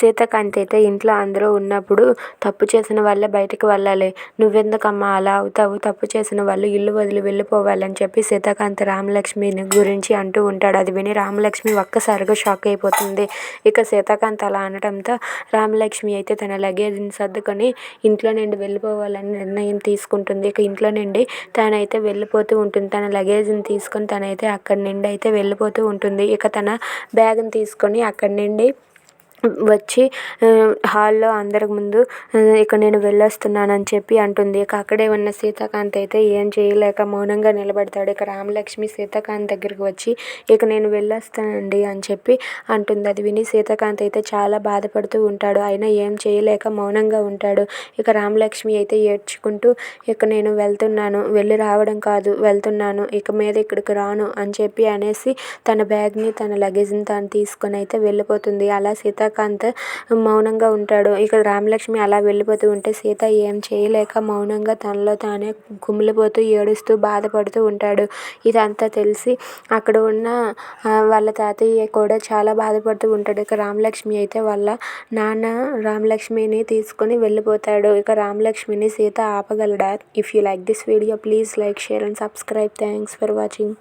సీతకాంత్ అయితే ఇంట్లో అందరూ ఉన్నప్పుడు తప్పు చేసిన వాళ్ళే బయటికి వెళ్ళాలి. నువ్వెందుకమ్మా అలా అవుతావు? తప్పు చేసిన వాళ్ళు ఇల్లు వదిలి వెళ్ళిపోవాలని చెప్పి సీతాకాంత్ రామలక్ష్మిని గురించి అంటూ ఉంటాడు. అది విని రామలక్ష్మి ఒక్కసారిగా షాక్ అయిపోతుంది. ఇక సీతాకాంత్ అలా అనడంతో రామలక్ష్మి అయితే తన లగేజ్ని సర్దుకొని ఇంట్లో నుండి వెళ్ళిపోవాలని నిర్ణయం తీసుకుంటుంది. ఇక ఇంట్లో నుండి తనైతే వెళ్ళిపోతూ ఉంటుంది. తన లగేజ్ని తీసుకొని తనైతే అక్కడి నుండి అయితే వెళ్ళిపోతూ ఉంటుంది. ఇక తన బ్యాగ్ని తీసుకొని అక్కడి నుండి వచ్చి హాల్లో అందరి ముందు ఇక నేను వెళ్ళొస్తున్నాను అని చెప్పి అంటుంది. ఇక అక్కడే ఉన్న సీతాకాంత్ అయితే ఏం చేయలేక మౌనంగా నిలబడతాడు. ఇక రామలక్ష్మి సీతాకాంత్ దగ్గరికి వచ్చి ఇక నేను వెళ్ళొస్తానండి అని చెప్పి అంటుంది. అది విని సీతాకాంత్ అయితే చాలా బాధపడుతూ ఉంటాడు. అయినా ఏం చేయలేక మౌనంగా ఉంటాడు. ఇక రామలక్ష్మి అయితే ఏడ్చుకుంటూ ఇక నేను వెళ్తున్నాను. వెళ్ళి రావడం కాదు. వెళ్తున్నాను. ఇక మీద ఇక్కడికి రాను అని చెప్పి అనేసి తన బ్యాగ్ని తన లగేజ్ని తను తీసుకొని అయితే వెళ్ళిపోతుంది. అలా చంద్రకాంత్ మౌనంగా ఉంటాడు. ఇక రామలక్ష్మి అలా వెళ్ళిపోతూ ఉంటే సీత ఏం చేయలేక మౌనంగా తనలో తానే కుమిలిపోతూ ఏడుస్తూ బాధపడుతూ ఉంటాడు. ఇదంతా తెలిసి అక్కడ ఉన్న వాళ్ళ తాతయ్య కూడా చాలా బాధపడుతూ ఉంటాడు. ఇక రామలక్ష్మి అయితే వాళ్ళ నాన్న రామలక్ష్మిని తీసుకొని వెళ్ళిపోతాడు. ఇక రామలక్ష్మిని Sita ఆపగలడా? If you like this video please like share and subscribe thanks for watching